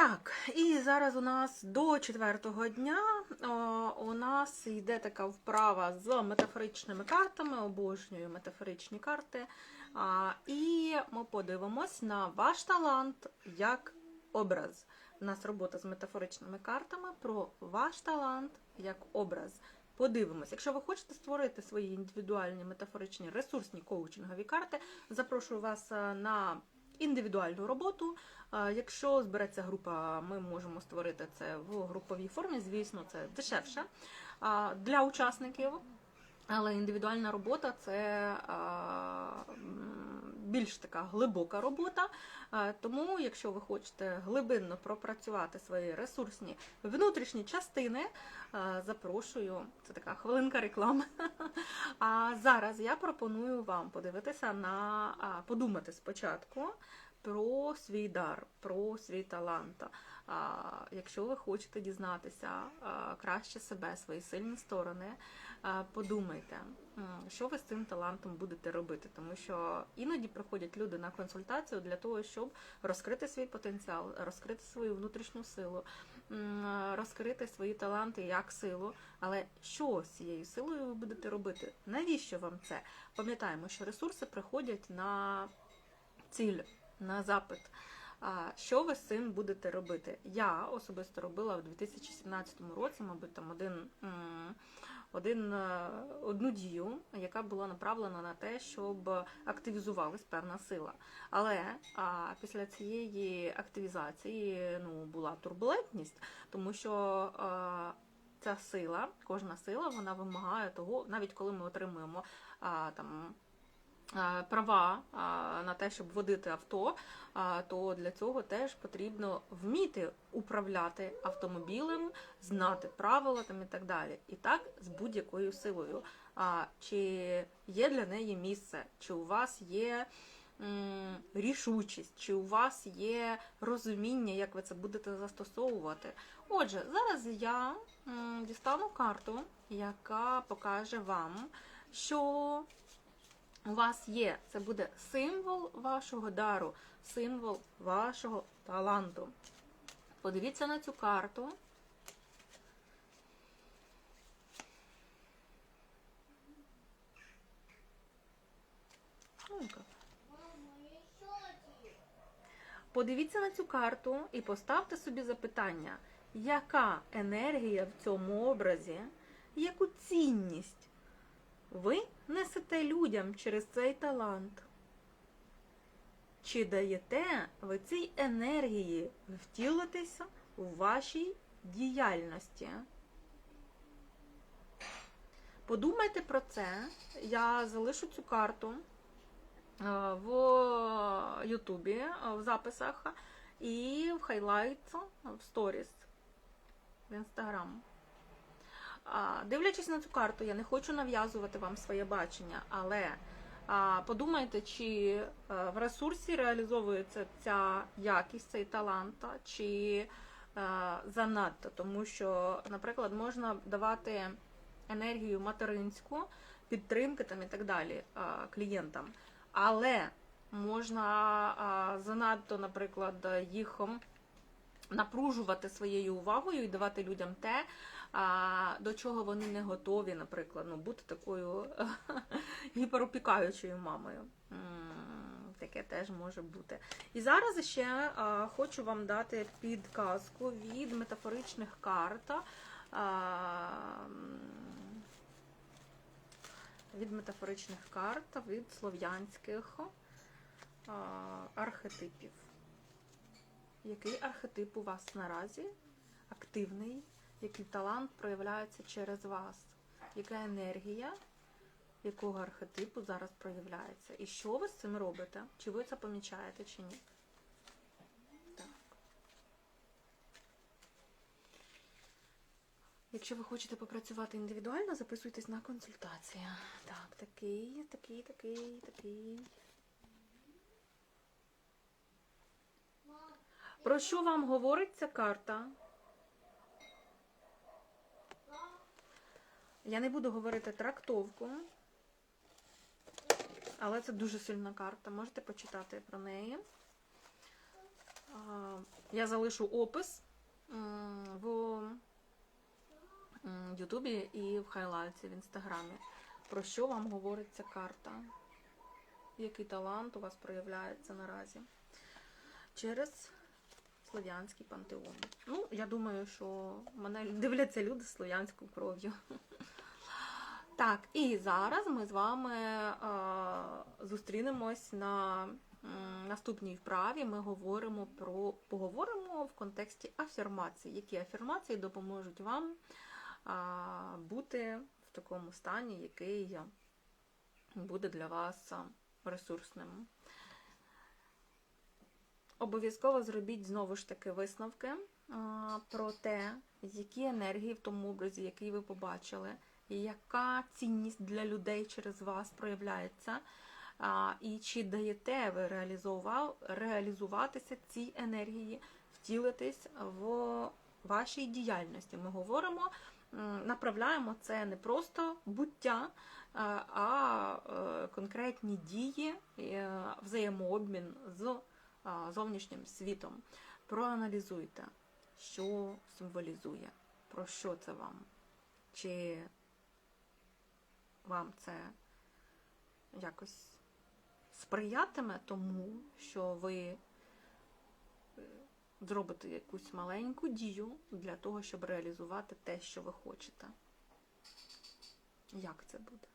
Так, і зараз у нас до четвертого дня у нас йде така вправа з метафоричними картами, обожнюю метафоричні карти. І ми подивимось на ваш талант як образ. У нас робота з метафоричними картами про ваш талант як образ. Подивимось, якщо ви хочете створити свої індивідуальні метафоричні ресурсні коучингові карти, запрошую вас е, на індивідуальну роботу. Якщо збереться група, ми можемо створити це в груповій формі. Звісно, це дешевше для учасників. Але індивідуальна робота це більш така глибока робота. Тому, якщо ви хочете глибинно пропрацювати свої ресурсні внутрішні частини, запрошую. Це така хвилинка реклами. А зараз я пропоную вам подивитися на подумати спочатку про свій дар, про свій талант. Якщо ви хочете дізнатися краще себе, свої сильні сторони, подумайте, що ви з цим талантом будете робити, тому що іноді приходять люди на консультацію для того, щоб розкрити свій потенціал, розкрити свою внутрішню силу, розкрити свої таланти як силу. Але що з цією силою ви будете робити? Навіщо вам це? Пам'ятаємо, що ресурси приходять на ціль, на запит. Що ви з цим будете робити? Я особисто робила в 2017 році, мабуть, там один, один, е, одну дію, яка була направлена на те, щоб активізувалась певна сила. Але а, після цієї активізації ну, була турбулентність, тому що а, ця сила, кожна сила, вона вимагає того, навіть коли ми отримуємо а, там. А, Права на те, щоб водити авто, то для цього теж потрібно вміти управляти автомобілем, знати правила там і так далі. І так з будь-якою силою. Чи є для неї місце, чи у вас є рішучість, чи у вас є розуміння, як ви це будете застосовувати. Отже, зараз я дістану карту, яка покаже вам, що у вас є. Це буде символ вашого дару, символ вашого таланту. Подивіться на цю карту. Ну. Подивіться на цю карту і поставте собі запитання, яка енергія в цьому образі, яку цінність ви несете людям через цей талант? Чи даєте ви цій енергії втілитися у вашій діяльності? Подумайте про це. Я залишу цю карту е, в Ютубі в записах і в хайлайт в сторіс в інстаграм. А, Дивлячись на цю карту, я не хочу нав'язувати вам своє бачення, але а, подумайте, чи е, в ресурсі реалізовується ця якість, цей талант, чи е, занадто. Тому що, наприклад, можна давати енергію материнську, підтримки там і так далі е, клієнтам. Але можна а, занадто, наприклад, їх напружувати своєю увагою і давати людям те, а, до чого вони не готові, наприклад, ну, бути такою гіперопікаючою мамою. Таке теж може бути. І зараз ще а, хочу вам дати підказку від метафоричних карт. А, від метафоричних карт, від слов'янських а, архетипів. Який архетип у вас наразі активний? Який талант проявляється через вас? Яка енергія якого архетипу зараз проявляється? І що ви з цим робите? Чи ви це помічаєте, чи ні? Якщо ви хочете попрацювати індивідуально, записуйтесь на консультацію. Так, такий, такий, такий, такий. Про що вам говорить ця карта? Я не буду говорити трактовку, але це дуже сильна карта. Можете почитати про неї. Я залишу опис в Ютубі і в хайлайті в інстаграмі. Про що вам говорить ця карта? Який талант у вас проявляється наразі? Через Слов'янський пантеон. Ну, я думаю, що мене дивляться люди з слов'янською кров'ю. Так, і зараз ми з вами е, зустрінемось на наступній вправі. Ми говоримо про поговоримо в контексті афірмацій. Які афірмації допоможуть вам бути в такому стані, який буде для вас ресурсним. Обов'язково зробіть знову ж таки висновки про те, які енергії в тому образі, який ви побачили, яка цінність для людей через вас проявляється, і чи даєте ви реалізуватися цій енергії, втілитись в вашій діяльності. Ми говоримо, направляємо це не просто буття, а, а е, конкретні дії, е, взаємообмін з зовнішнім світом. Проаналізуйте, що символізує, про що це вам. Чи вам це якось сприятиме тому, що ви е, зробите якусь маленьку дію для того, щоб реалізувати те, що ви хочете. Як це буде?